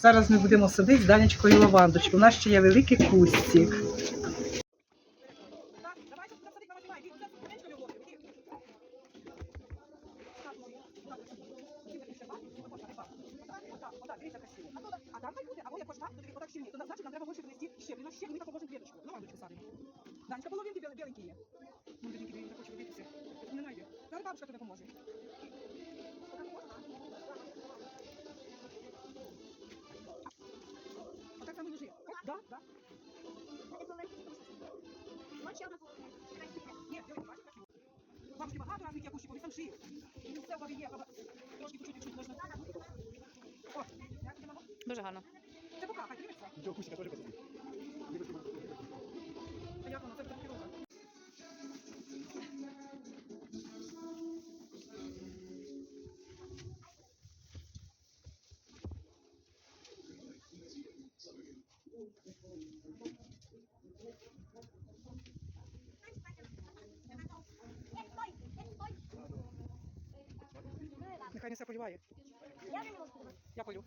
Зараз ми будемо садити з Данечкою лавандочку. У нас ще є великий кустик. А там хай буде, або як пошла, то тобі отак щільні. То значить нам лежи. О, да, да. Ні, біленькі, бачиш, красиво. Бабушки багато разних є бо там шиє. І все в бабі є. баба- Трошки чуть-чуть, можна. О, як тобі мама? Дуже гарно. Це пока, хай дивиться. Цього теж посадив. Нехай не полюває. Я полю.